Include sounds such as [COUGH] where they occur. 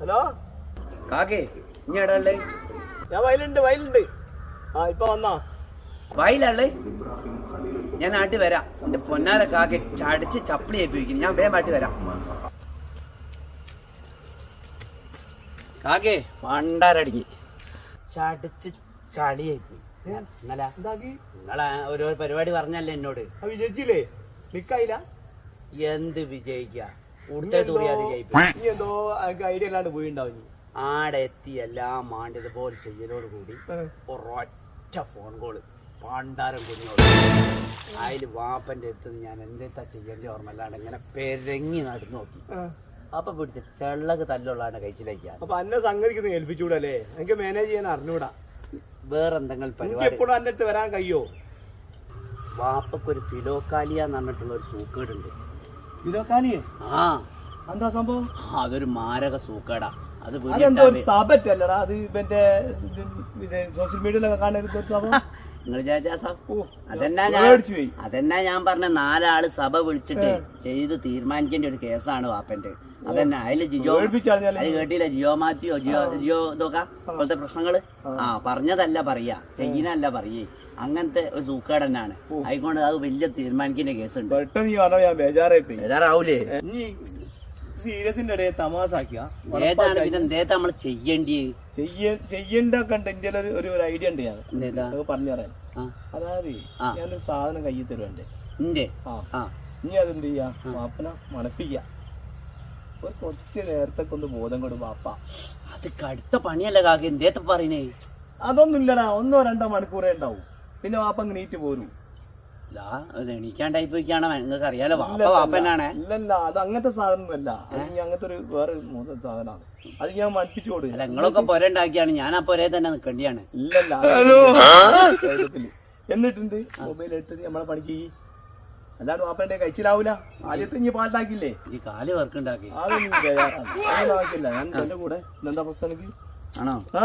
Hello? കാക്കേ ഇനി എടാ ഉള്ളേ? ഞാൻ വയലുണ്ട് വയലുണ്ട്. ആ ഇപ്പൊ വന്നോ? വയലല്ലേ ഞാൻ നാട്ടിൽ വരാം. എന്റെ പൊന്നാര കാക്കെ ചടിച്ച് ചപ്പിളി ഏൽപ്പിക്കുന്നു. ഞാൻ വേഗം നാട്ടിൽ വരാം. കാക്കേ പണ്ടാരടിക്ക് ചടിച്ച് ചളി എന്താക്കി? നിങ്ങളെ ഒരു പരിപാടി പറഞ്ഞല്ലേ എന്നോട്? വിജയിച്ചില്ലേ? നിക്കായില്ല എന്ത് വിജയിക്ക? എന്തോ- ഐഡിയ അല്ലാണ്ട് പോയിണ്ടാവും ആടെ എത്തി എല്ലാം പോലെ ചെയ്യലോട് കൂടി. ഒരൊറ്റ ഫോൺ കോൾ പാണ്ടാരം കുഞ്ഞോട്. അതിൽ വാപ്പന്റെ അടുത്ത് ഞാൻ എന്താ ചെയ്യേണ്ടി ഓർമ്മല്ലാണ്ട് ഇങ്ങനെ പെരങ്ങി നടന്നു നോക്കി. അപ്പൊ പിടിച്ച ചെള്ളക്ക് തല്ലുള്ളാണ്ട് കഴിച്ചിലേക്ക് അപ്പൊ അന്നെ സംഗതിക്ക് ഏൽപ്പിച്ചൂടല്ലേ? എനിക്ക് മാനേജ് ചെയ്യാൻ അറിഞ്ഞൂടാ. വേറെന്തെങ്കിലും പരിപാടി? എപ്പോഴും അടുത്ത് വരാൻ കഴിയോ? വാപ്പക്കൊരു ഫിലോക്കാലിയ എന്ന് പറഞ്ഞിട്ടുള്ള ഒരു സൂക്കേടുണ്ട്. ഇതൊക്കാനിയേ ആ. എന്താ സംഭവം? ആ, അതൊരു മാരക സൂക്കേടാ. അത് അതെന്തോ ഒരു സബറ്റ് അല്ലടാ അത് ഇവന്റെ സോഷ്യൽ മീഡിയയിലൊക്കെ കാണുന്ന ഒരു സംഭവം. [LAUGHS] നിങ്ങൾ ഓ, അതെന്നാ ഞാൻ പേടിച്ചു അതെന്നാ ഞാൻ പറഞ്ഞ? നാലാൾ സഭ വിളിച്ചിട്ട് ചെയ്ത് തീരുമാനിക്കേണ്ട ഒരു കേസാണ് വാപ്പന്റെ. അതന്നെ. അതിൽ ജിജോ പേടിപ്പിച്ചറിഞ്ഞാലേ അത് കേട്ടില്ല? ജിയോ മാറ്റിയോ ജിയോ ജിയോ ഇതൊക്കെ? ഇപ്പോഴത്തെ പ്രശ്നങ്ങൾ? ആ. പറഞ്ഞതല്ല പറയാ. ചെയ്യുന്നല്ല പറയേ. അങ്ങനത്തെ ഒരു സൂക്കേടനാണ് ആയിക്കൊണ്ട് അത് വലിയ തീരുമാനിക്കേണ്ട കേസുണ്ട്. ബേജാറാവൂലേ? സീരിയസിന്റെ ഇടയിൽ തമാസാക്കിയ. നമ്മൾ ചെയ്യേണ്ടിയത് ചെയ്യ ചെയ്യണ്ടൊക്കെ എന്റെ ഒരു ഒരു ഐഡിയ ഉണ്ട് ഞാൻ. അത് പറഞ്ഞു തരാൻ അതായത് ഞാനൊരു സാധനം കയ്യിൽ തരുവണ്ടേ ഇനി അതെന്ത് ചെയ്യാ? വാപ്പന മണപ്പിക്ക. ഒരു കുറച്ച് നേരത്തൊക്കെ ഒന്ന് ബോധം കൊടു വാപ്പ. അത് കടുത്ത പണിയല്ല കാക്ക? എന്തേത്ത പറയണേ അതൊന്നും ഇല്ലടാ ഒന്നോ രണ്ടോ മണിക്കൂറേ ഉണ്ടാവും. പിന്നെ വാപ്പ അങ്ങ് നീറ്റ് പോരും. എണീക്കാണ്ടായി പോയിക്കാണ് നിങ്ങൾക്ക് അറിയാലോ വാപ്പ വാപ്പനാണ് ഇല്ലല്ല അത് അങ്ങനത്തെ ഇനി അങ്ങനത്തെ ഒരു വേറെ സാധനമാണ്. അത് ഞാൻ മടിപ്പിച്ചു കൊടുക്കും. നിങ്ങളൊക്കെ പൊര ഉണ്ടാക്കിയാണ്. ഞാൻ ആ പൊരയെ തന്നെ നിൽക്കേണ്ടിയാണ് ഇല്ലല്ല. എന്നിട്ടുണ്ട്? മൊബൈൽ എടുത്ത് നമ്മളെ പണിക്ക്. അല്ലാണ്ട് വാപ്പന്റെ കഴിച്ചിലാവൂല. ആദ്യത്തെ ഇനി പാട്ടാക്കില്ലേ ഈ കാൽ വർക്ക് ഉണ്ടാക്കി ആക്കില്ല ഞാൻ എന്റെ കൂടെ എന്താ പ്രശ്നം ആണോ? ആ.